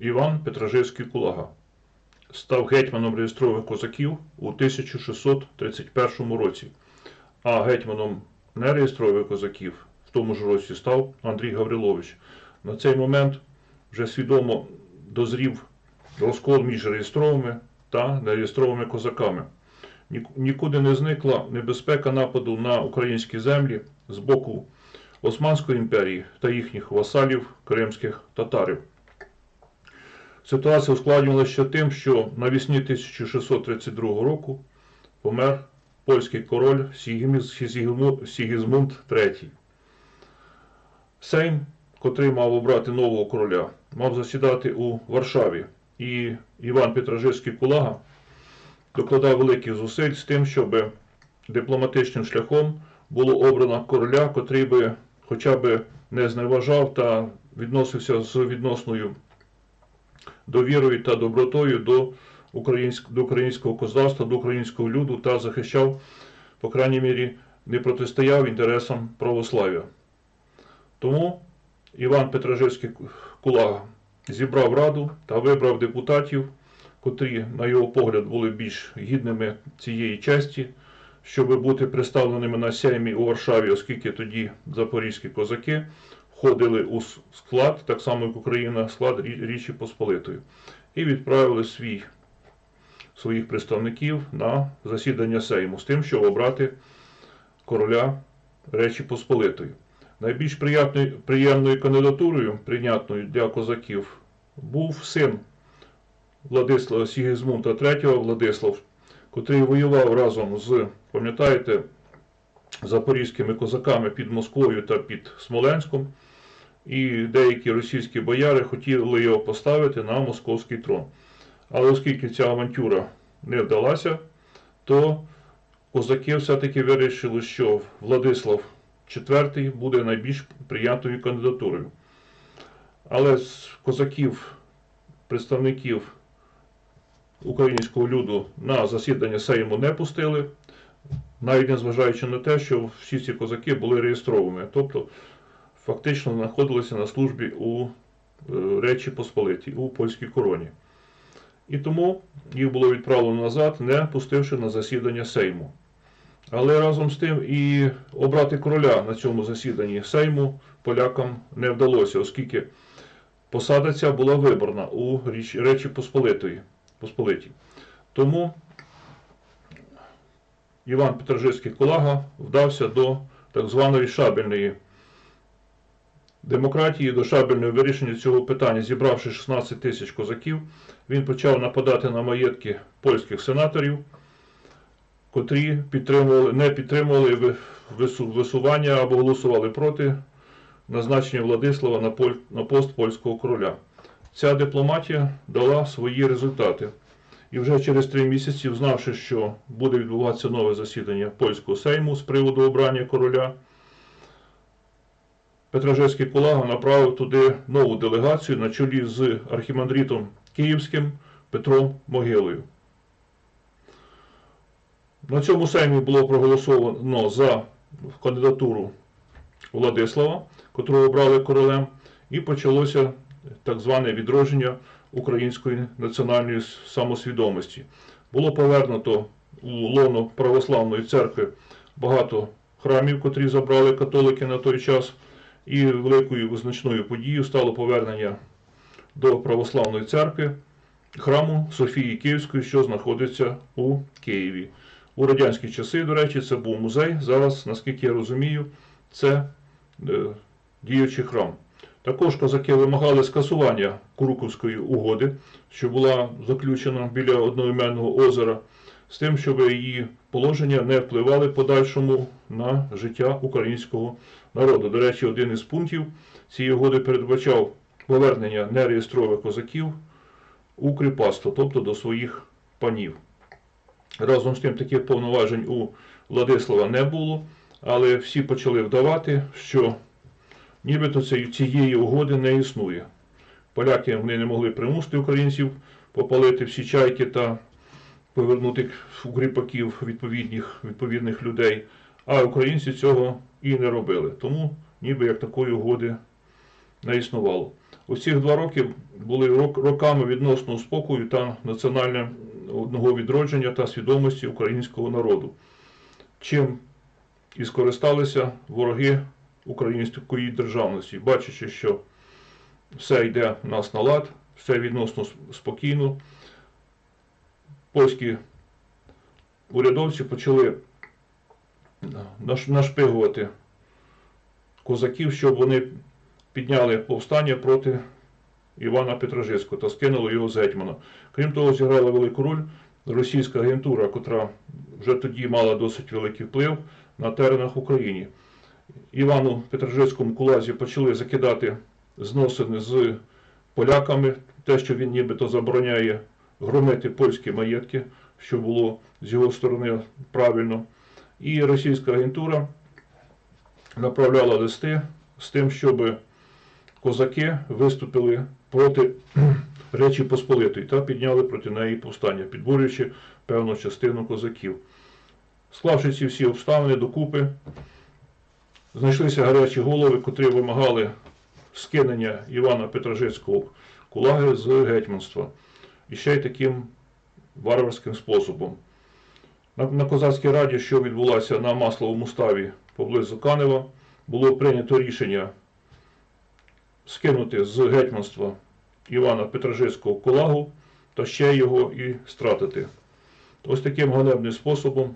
Іван Петражевський Кулага став гетьманом реєстрових козаків у 1631 році, а гетьманом нереєстрових козаків в тому ж році став Андрій Гаврилович. На цей момент вже свідомо дозрів розкол між реєстровими та нереєстровими козаками. Нікуди не зникла небезпека нападу на українські землі з боку Османської імперії та їхніх васалів кримських татарів. Ситуація ускладнювалася ще тим, що навесні 1632 року помер польський король Сігізмунд III. Сейм, котрий мав обрати нового короля, мав засідати у Варшаві, і Іван Петражевський Кулага докладав великих зусиль з тим, щоб дипломатичним шляхом було обрано короля, котрий би хоча б не зневажав та відносився з відносною довірою та добротою до, українськ... до українського козацтва, до українського люду та захищав, по крайній мірі, не протистояв інтересам православ'я. Тому Іван Петражевський Кулага зібрав раду та вибрав депутатів, котрі, на його погляд, були більш гідними цієї честі, щоб бути представленими на сеймі у Варшаві, оскільки тоді запорізькі козаки входили у склад, так само як Україна, склад Річі Посполитої, і відправили свій, своїх представників на засідання Сейму з тим, щоб обрати короля Речі Посполитої. Найбільш приятною, приємною кандидатурою, прийнятною для козаків, був син Владислава Сігізмунда III Владислав, котрий воював разом з, пам'ятаєте, запорізькими козаками під Москвою та під Смоленськом, і деякі російські бояри хотіли його поставити на московський трон. Але оскільки ця авантюра не вдалася, то козаки все-таки вирішили, що Владислав IV буде найбільш приятною кандидатурою. Але з козаків, представників українського люду на засідання Сейму не пустили, навіть незважаючи на те, що всі ці козаки були реєстрованими, тобто фактично знаходилися на службі у е, Речі Посполитій, у польській короні. І тому їх було відправлено назад, не пустивши на засідання Сейму. Але разом з тим і обрати короля на цьому засіданні Сейму полякам не вдалося, оскільки посада ця була виборна у Речі Посполитої, Посполитій. Тому Іван Петражевський Кулага вдався до так званої шабельної демократії, до шабельного вирішення цього питання. Зібравши 16 тисяч козаків, він почав нападати на маєтки польських сенаторів, котрі підтримували, не підтримували висування або голосували проти назначення Владислава на пост польського короля. Ця дипломатія дала свої результати. І вже через три місяці, знавши, що буде відбуватися нове засідання польського сейму з приводу обрання короля, Петражевський Кулага направив туди нову делегацію на чолі з архімандритом Київським Петром Могилою. На цьому сеймі було проголосовано за кандидатуру Владислава, котрого обрали королем, і почалося так зване відродження української національної самосвідомості. Було повернуто у лоно православної церкви багато храмів, котрі забрали католики на той час, і великою визначною подією стало повернення до православної церкви храму Софії Київської, що знаходиться у Києві. У радянські часи, до речі, це був музей. Зараз, наскільки я розумію, це е, діючий храм. Також козаки вимагали скасування Куруковської угоди, що була заключена біля одноіменного озера, з тим, щоб її положення не впливали подальшому на життя українського народу. До речі, один із пунктів цієї угоди передбачав повернення нереєстрових козаків у кріпацтво, тобто до своїх панів. Разом з тим таких повноважень у Владислава не було, але всі почали вдавати, що нібито цієї угоди не існує. Поляки вони не могли примусити українців попалити всі чайки та повернути у кріпаків відповідних, відповідних людей, а українці цього і не робили. Тому ніби як такої угоди не існувало. Оці два роки були роками відносного спокою та національного відродження та свідомості українського народу, чим і скористалися вороги української державності, бачачи, що все йде в нас на лад, все відносно спокійно. Польські урядовці почали нашпигувати козаків, щоб вони підняли повстання проти Івана Петражицького та скинули його з гетьмана. Крім того, зіграла велику роль російська агентура, котра вже тоді мала досить великий вплив на теренах України. Івану Петражицькому кулазі почали закидати зносини з поляками, те, що він нібито забороняє громити польські маєтки, що було з його сторони правильно. І російська агентура направляла листи з тим, щоб козаки виступили проти Речі Посполитої та підняли проти неї повстання, підбурюючи певну частину козаків. Склавши ці всі обставини докупи, знайшлися гарячі голови, котрі вимагали скинення Івана Петражицького кулаги з гетьманства. І ще й таким варварським способом. На, на козацькій раді, що відбулася на Масловому ставі поблизу Канева, було прийнято рішення скинути з гетьманства Івана Петражицького кулагу та ще його і стратити. Ось таким ганебним способом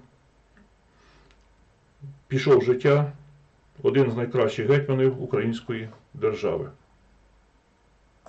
пішов життя один з найкращих гетьманів української держави.